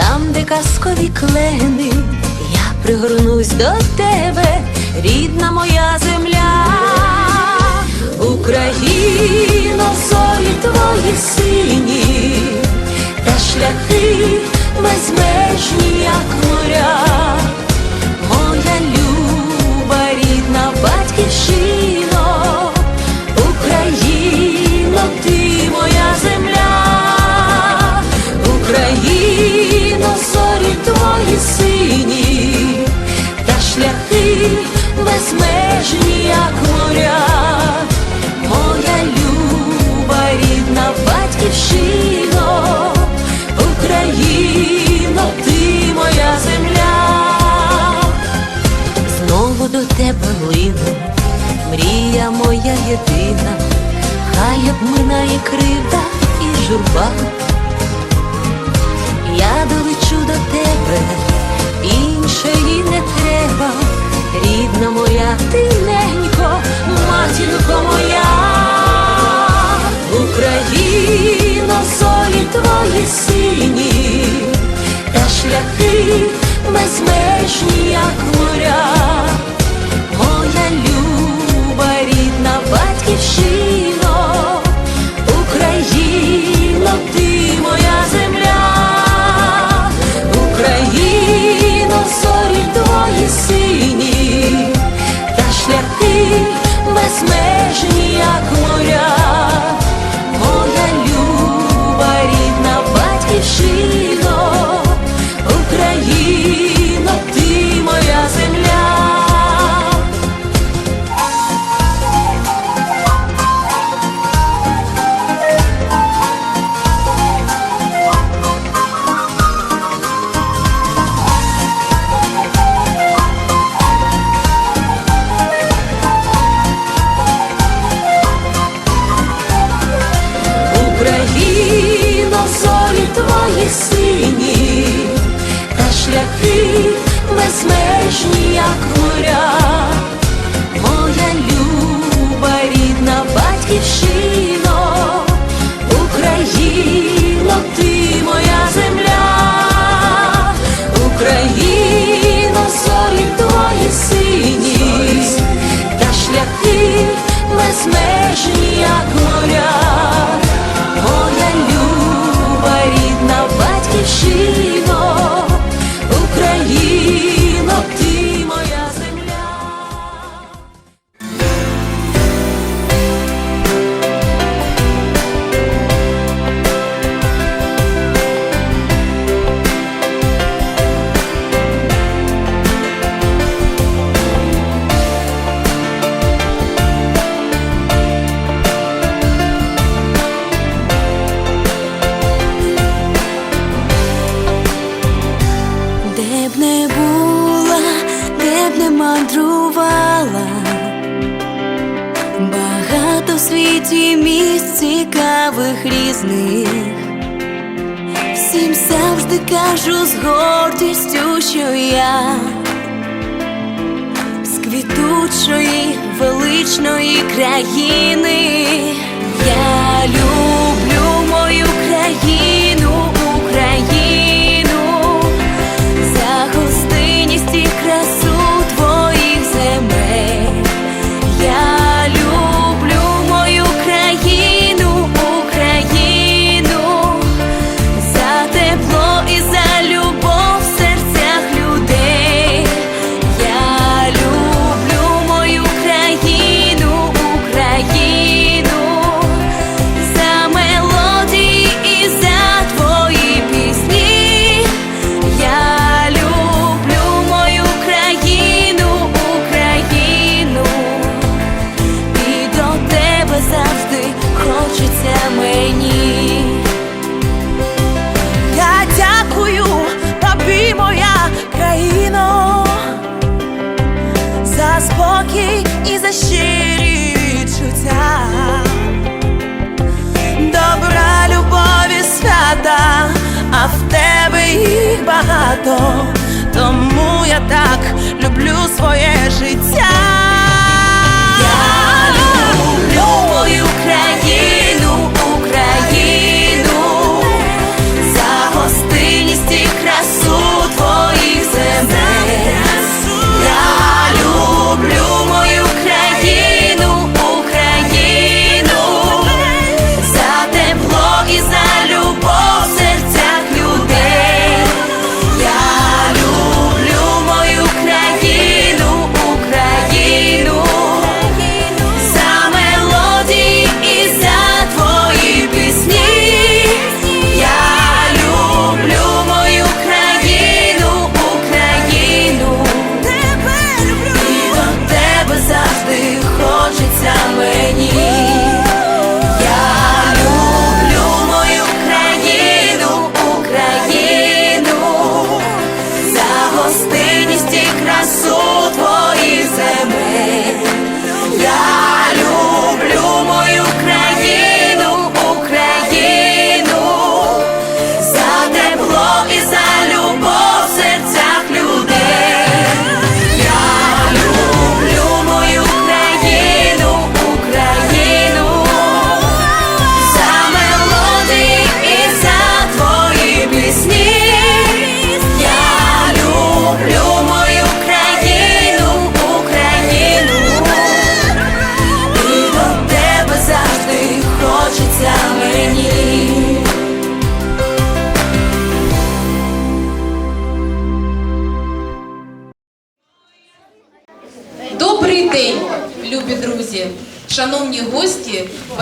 там, де казкові клени, я пригорнусь до тебе, рідна моя земля, Україно, зорі твої сині, та шляхи безмежні, як моря, моя люба, рідна батьківщино, Україно, ти моя земля, мрія моя єдина, хай обминає кривда і журба. Я долечу до тебе, іншої не треба, рідна моя тиненько, матінко моя, Україно, солі твої сині, та шляхи безмежні, як моря, безмежні, як моря, безмежні, як моря, моя люба, рідна батьківщино, Україно, ти моя земля, Україно, зорі твої сині, та шляхи безмежні, як моря. Кажу з гордістю, що я з квітучої величної країни. Я люблю своє життя.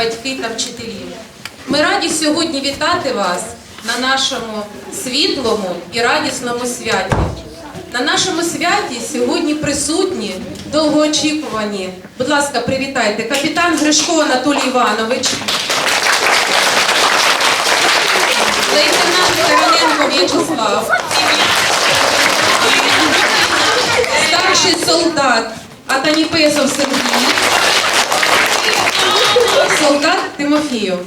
Батьки та вчителі. Ми раді сьогодні вітати вас на нашому світлому і радісному святі. На нашому святі сьогодні присутні довгоочікувані. Будь ласка, привітайте капітан Гришко Анатолій Іванович. Лейтенант Тараненко В'ячеслав. Старший солдат Атаніпесов Сергій. Солдат Тимофіїв.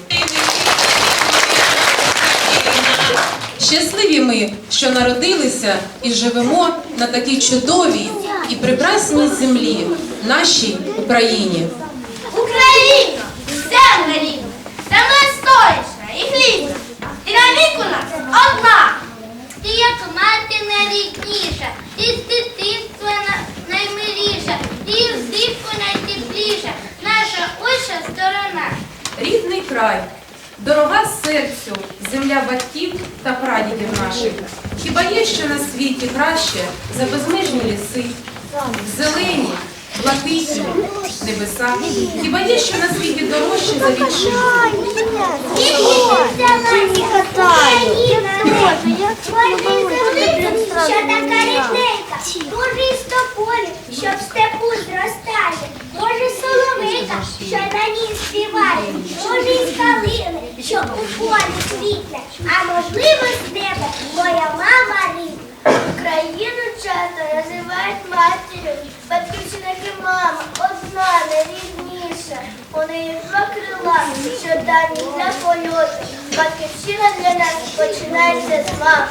Щасливі ми, що народилися і живемо на такій чудовій і прекрасній землі, нашій Україні. Україна, земля рідна, земля стояча і хлібна, і навік у нас одна. І як мати найрідніша, і з дитинства на- наймиліша, і взимку найтепліша, наша уща сторона. Рідний край, дорога серцю, земля батьків та прадідів наших. Хіба є що на світі краще за безмежні ліси, зелені, блакитні небеса? Хіба є що на світі дорожче за вітчизну? Що така рідненька, дуже стополі, що в степу зростає, може соловейка, що на ній співає, може із калини, що у полі квітне, а можливо з тебе моя мама рідна. Україну часто називають мама, одна найрідніша. У неї два крила, що дані для польоту. Батьківщина для нас починається з мами.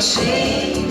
Ти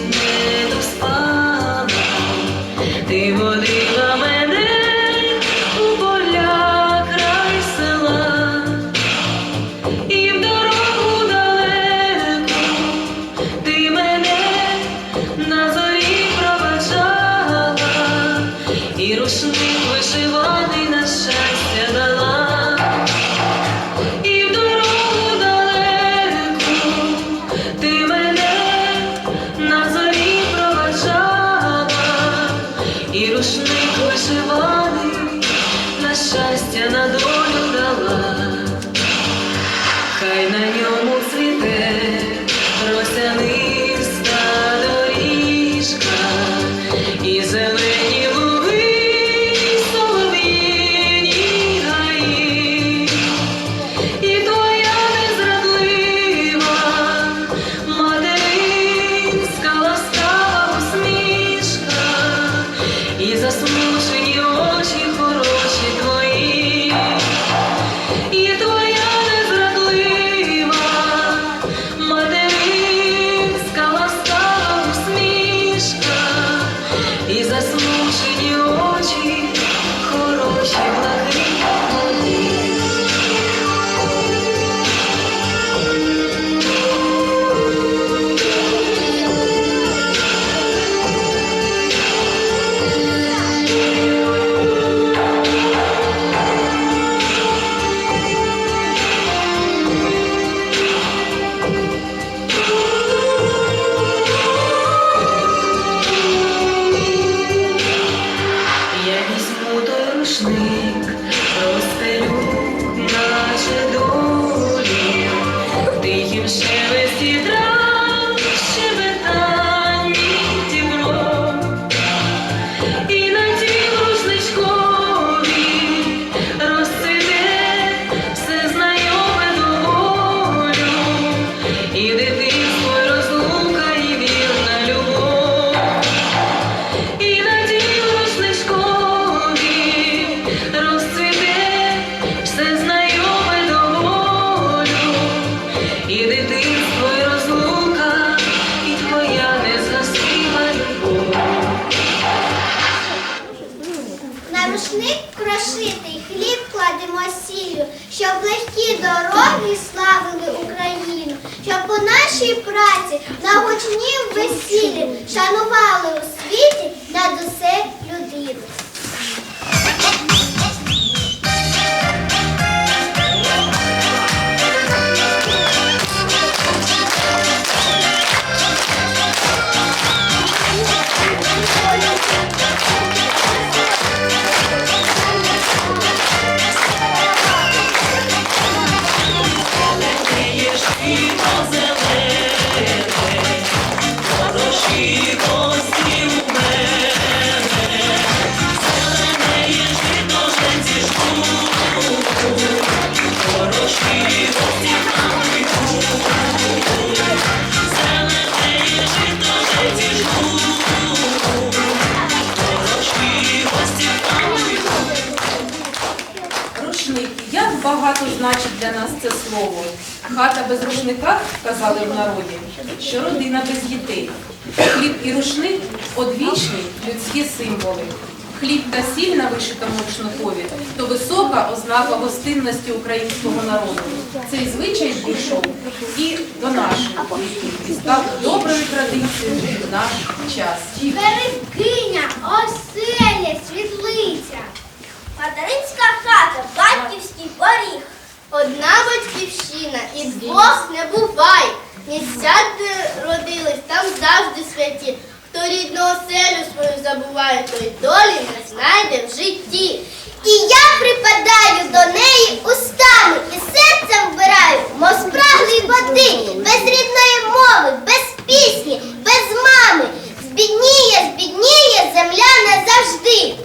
кладемо сіллю, щоб легкі дороги славили Україну, щоб у нашій праці на гучнім весіллі шанували у світі над усе людину. Для нас це слово. Хата без рушника, казали в народі, що родина без дітей. Хліб і рушник одвічні людські символи. Хліб та сіль на вишитому рушникові то висока ознака гостинності українського народу. Цей звичай дійшов і до наших і став доброю традицією в наш час. Берегиня, оселя, світлиця. Материнська хата, батьківський поріг. Одна батьківщина і буває. Місця, де родились, там завжди святі. Хто рідну оселю свою забуває, той долі не знайде в житті. І я припадаю до неї устами і серцем вбираю, мов спраглий води, без рідної мови, без пісні, без мами. Збідніє, збідніє земля назавжди.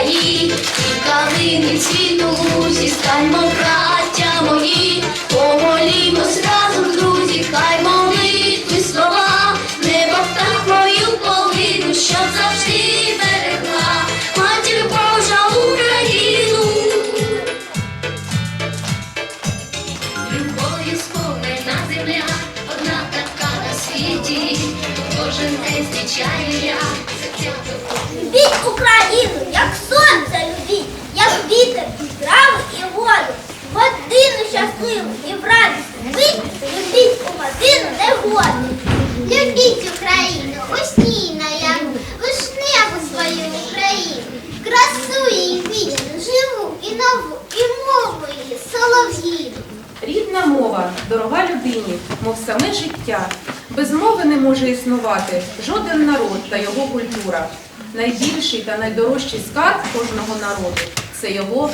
Гаї, і калини цвітуть, зістаньмо, браття мої, помолімось може жоден народ та його культура. Найбільший та найдорожчий скарб кожного народу це його